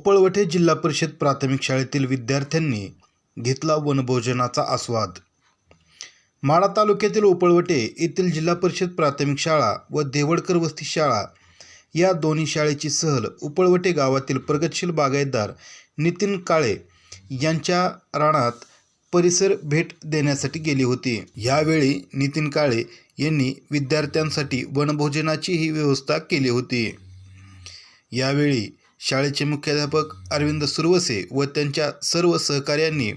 उपळवठे जिल्हा परिषद प्राथमिक शाळेतील विद्यार्थ्यांनी घेतला वनभोजनाचा आस्वाद. माढा तालुक्यातील उपळवटे येथील जिल्हा परिषद प्राथमिक शाळा व देवडकर वस्ती शाळा या दोन्ही शाळेची सहल उपळवटे गावातील प्रगतशील बागायतदार नितीन काळे यांच्या रानात परिसर भेट देण्यासाठी गेली होती. यावेळी नितीन काळे यांनी विद्यार्थ्यांसाठी वनभोजनाची ही व्यवस्था केली होती. यावेळी शाळेचे मुख्याध्यापक अरविंद सुरवसे व त्यांच्या सर्व सहकार्यांनी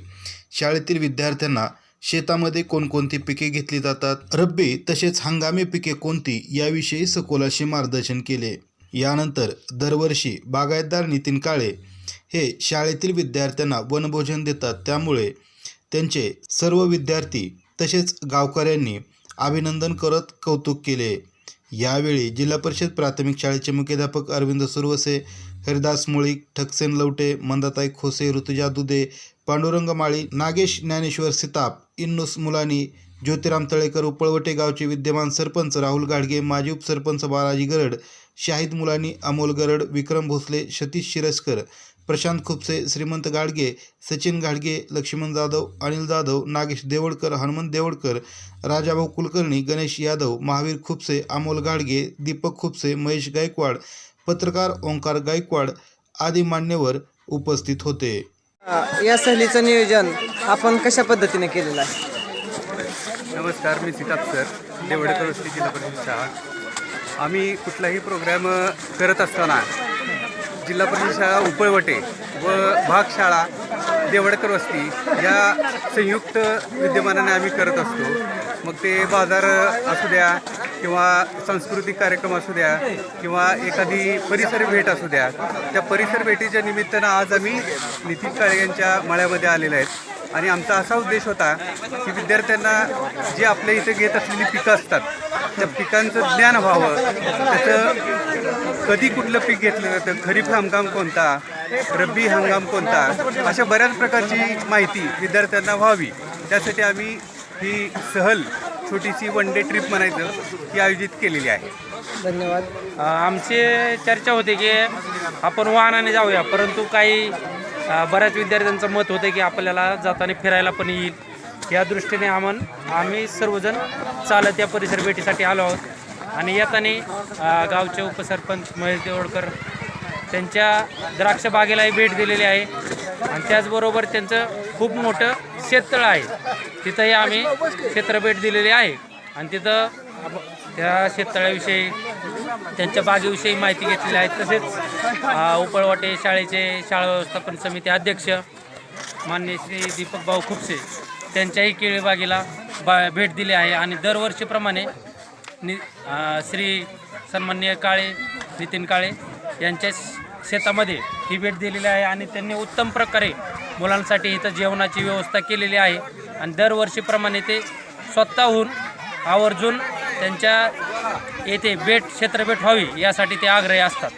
शाळेतील विद्यार्थ्यांना शेतामध्ये कोणकोणती पिके घेतली जातात रब्बी तसेच हंगामी पिके कोणती याविषयी सखोलाशी मार्गदर्शन केले. यानंतर दरवर्षी बागायतदार नितीन काळे हे शाळेतील विद्यार्थ्यांना वनभोजन देतात. त्यामुळे त्यांचे सर्व विद्यार्थी तसेच गावकऱ्यांनी अभिनंदन करत कौतुक केले. यावेळी जिल्हा परिषद प्राथमिक शाळेचे मुख्याध्यापक अरविंद सुरवसे हरिदास मुळीक ठकसेन लवटे मंदाताई खोसे ऋतुजा दुधे पांडुरंग माळी नागेश ज्ञानेश्वर सिताप इन्नुस मुलानी ज्योतिराम तळेकर उपळवटे गावचे विद्यमान सरपंच राहुल गाडगे माजी उपसरपंच बालाजी गरड शाहिद मुलानी अमोल गरड विक्रम भोसले सतीश शिरस्कर प्रशांत खुपसे श्रीमंत गाडगे सचिन गाडगे लक्ष्मण जाधव अनिल जाधव नागेश देवडकर हनुमंत देवडकर राजाभाऊ कुलकर्णी गणेश यादव महावीर खुपसे अमोल गाडगे दीपक खुपसे महेश गायकवाड पत्रकार ओंकार गायकवाड आदी मान्यवर उपस्थित होते. या सहलीचं नियोजन आपण कशा पद्धतीने केलेलं आहे? नमस्कार मी सीताप सर देवडकर वस्ती जिल्हा परिषद शाळा. आम्ही कुठलाही प्रोग्रॅम करत असताना जिल्हा परिषद शाळा उपळवटे व भाग शाळा देवडकर वस्ती या संयुक्त विद्यमानाने आम्ही करत असतो. मग ते बाजार असू द्या किंवा सांस्कृतिक कार्यक्रम असू द्या किंवा एखादी परिसर भेट असू द्या त्या परिसर भेटीच्या निमित्तानं आज आम्ही नितीन काळे यांच्या मळ्यामध्ये आलेले आहेत. आणि आमचा असा उद्देश होता की विद्यार्थ्यांना जी आपल्या इथे घेत असलेली पिकं असतात त्या पिकांचं ज्ञान व्हावं. त्याचं कधी कुठलं पीक घेतलं जातं? खरीप हंगाम कोणता? रब्बी हंगाम कोणता? अशा बऱ्याच प्रकारची माहिती विद्यार्थ्यांना व्हावी. त्यासाठी आम्ही ही सहल छोटीशी वन डे ट्रिप म्हणायचं ही आयोजित केलेली आहे. धन्यवाद. आमची चर्चा होती की आपण वाहनाने जाऊया परंतु काही बऱ्याच विद्यार्थ्यांचं मत होतं की आपल्याला जाताना फिरायला पण येईल. या दृष्टीने आम्ही आम्ही सर्वजण चालत या परिसर भेटीसाठी आलो आहोत. आणि येताना गावचे उपसरपंच महेश देवडकर त्यांच्या द्राक्ष बागेलाही भेट दिलेली आहे. आणि त्याचबरोबर त्यांचं खूप मोठं शेततळ आहे. तिथंही आम्ही क्षेत्र भेट दिलेली आहे. आणि तिथं त्या शेततळ्याविषयी त्यांच्या बागेविषयी माहिती घेतलेली आहे. तसेच उपळवाटे शाळेचे शाळा व्यवस्थापन समिती अध्यक्ष मान्य श्री दीपक भाऊ खुपसे. त्यांच्याही केळीबागेला बा भेट दिली आहे. आणि दरवर्षीप्रमाणे नि श्री सन्मान्य काळे नितीन काळे यांच्या शेतामध्ये ही भेट दिलेली आहे आणि त्यांनी उत्तम प्रकारे मुलांसाठी इथं जेवणाची व्यवस्था केलेली आहे. आणि दरवर्षीप्रमाणे ते स्वतःहून आवर्जून त्यांच्या येथे भेट क्षेत्रभेट व्हावी यासाठी ते आग्रही असतात.